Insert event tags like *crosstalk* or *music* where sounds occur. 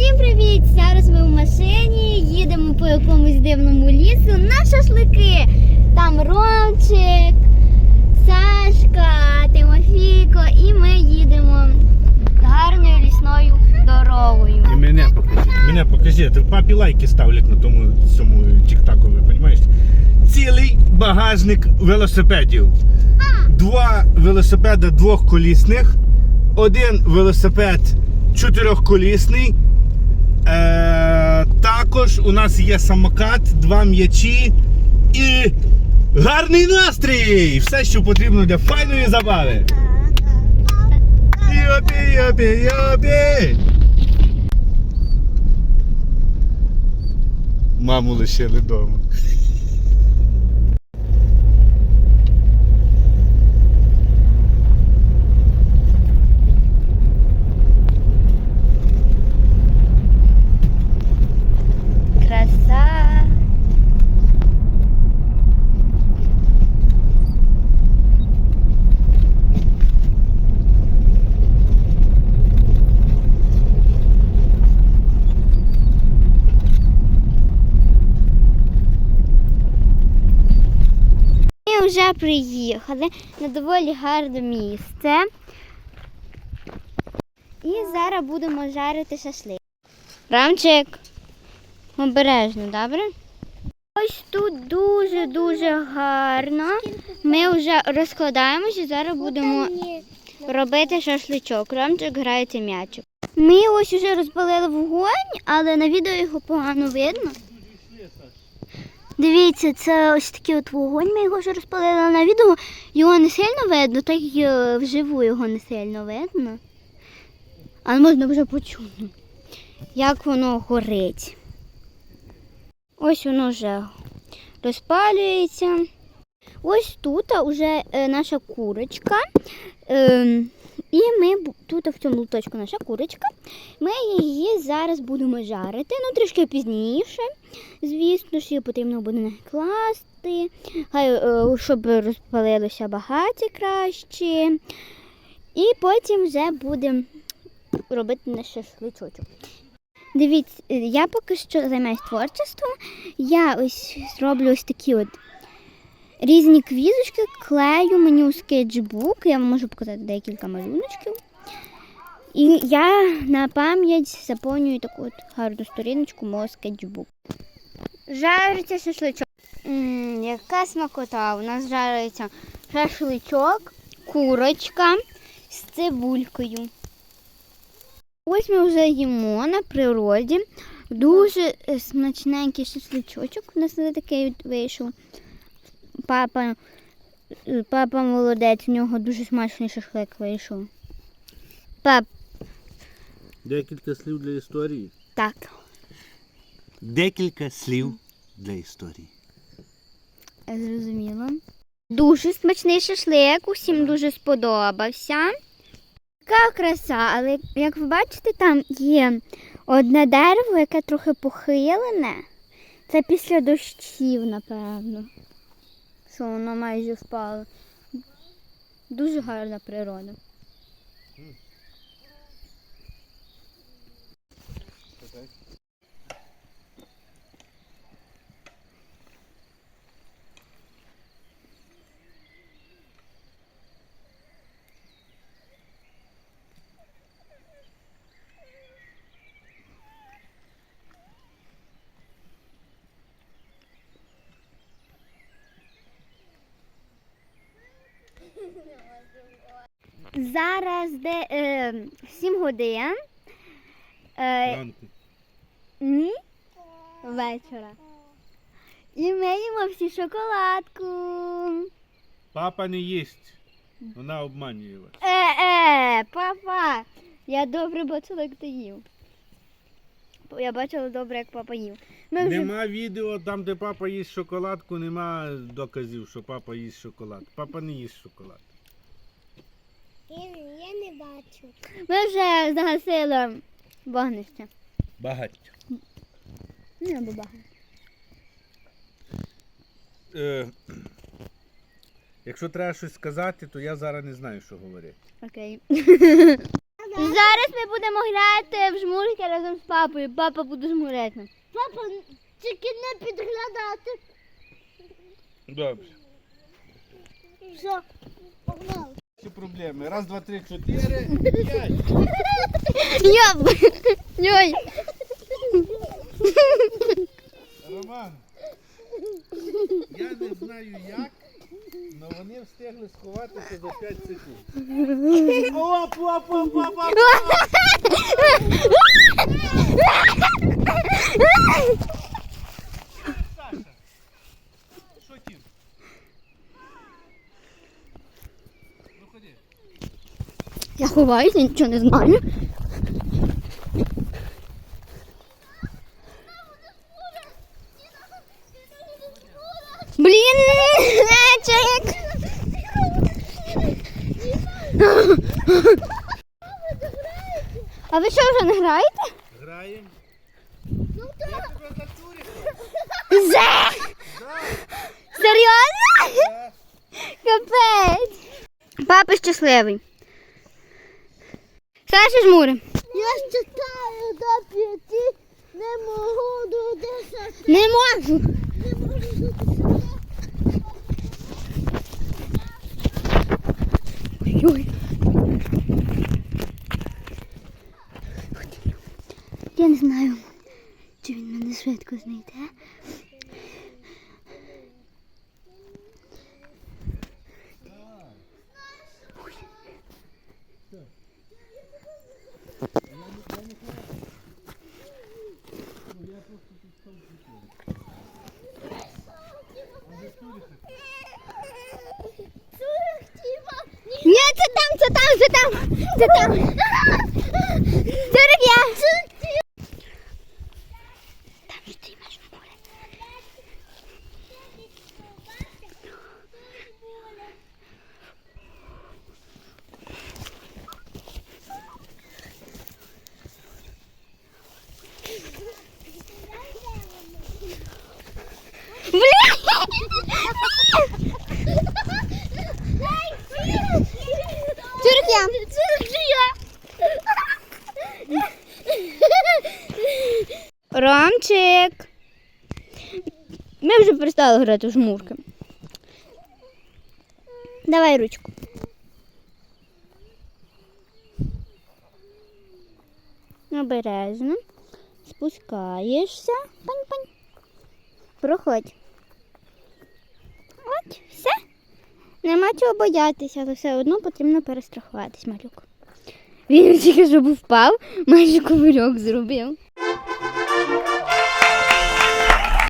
Всім привіт! Зараз ми в машині, їдемо по якомусь дивному лісу на шашлики. Там Ромчик, Сашка, Тимофійко, і ми їдемо гарною лісною дорогою. І мене покажи. Мене покажи. Папі лайки ставлять на тому цьому тіктакові, розумієш? Цілий багажник велосипедів. Два велосипеди двохколісних, один велосипед чотирьохколісний. Е, також у нас є самокат, два м'ячі і гарний настрій! Все, що потрібно для файної забави. Йопі, йопі, йопі! Маму лишили вдома. Краса. Ми вже приїхали на доволі гарне місце. І зараз будемо жарити шашлик. Рамчик, обережно, добре? Ось тут дуже-дуже гарно. Ми вже розкладаємося і зараз будемо робити шашличок. Ромчик грається м'ячик. Ми ось уже розпалили вогонь, але на відео його погано видно. Дивіться, це ось такий от вогонь. Ми його вже розпалили на відео. Його не сильно видно, так і е, вживу його не сильно видно. Але можна вже почути, як воно горить. Ось воно вже розпалюється. Ось тут вже е, наша курочка. І ми тут в цьому луточку наша курочка. Ми її зараз будемо жарити. Ну, трішки пізніше. Звісно ж, її потрібно буде накласти, хай, е, щоб розпалилося багаті краще. І потім вже будемо робити наш шашличочок. Дивіться, я поки що займаюся творчеством. Я ось зроблю ось такі от різні квізочки, клею мені у скетчбук. Я вам можу показати декілька малюночків. І я на пам'ять заповнюю таку от гарну сторіночку мого скетчбуку. Жариться шашличок. м яка смакота! У нас жариться шашличок, курочка з цибулькою. Ось ми вже їмо на природі. Дуже смачненький шашличочок. У нас не такий вийшов. Папа, е, папа молодець, у нього дуже смачний шашлик вийшов. Пап, Декілька слів для історії. так. Декілька слів для історії. Я зрозуміла. Дуже смачний шашлик, усім дуже сподобався. Така краса, але як ви бачите, там є одне дерево, яке трохи похилене. Це після дощів, напевно. Що воно майже впало. Дуже гарна природа. Зараз де е, 7 годин. Е, Ранку. ні? Вечора. І ми їмо всі шоколадку. Папа не їсть. Вона обманює вас. Е-е, папа. Я добре бачила, як ти їв. Я бачила добре, як папа їв. Ми вже... Нема відео там, де папа їсть шоколадку, нема доказів, що папа їсть шоколад. Папа не їсть шоколад. Я, я не бачу. Ми вже загасили вогнище. Багаття. Не або багато. Е, якщо треба щось сказати, то я зараз не знаю, що говорити. Окей. Зараз ми будемо грати в жмурки разом разом з папою. Папа буде жмурити. Папа, тільки не підглядати. Добре. Все, погнали. Проблеми. Раз, два, три, чотири, п'ять. Йоп! Йой! Роман. Я не знаю як, але вони встигли сховатися за 5 секунд. Оп, оп, оп, оп, оп. Саша. *laughs* Я нічого не знаю. Блін, Нечик! А ви що вже не граєте? Граємо. Ну Я тебе зацурив. Зе! Серйозно? Капець. Папа щасливий. Саша жмури. Я читаю до п'яти, не можу до десяти, Не можу. не можу до десяти. Ой. Я не знаю, чи він мене швидко знайде. Ні, це там, це там, це там, це там. Сорок я. Там же ти маєш море. Сорок я. Ромчик. Ми вже перестали грати в жмурки. Давай ручку. Обережно. Спускаєшся. Пань-пань. Проходь. От, все. Нема чого боятися, але все одно потрібно перестрахуватись, малюк. Він тільки щоб впав, майже ковирьок зробив.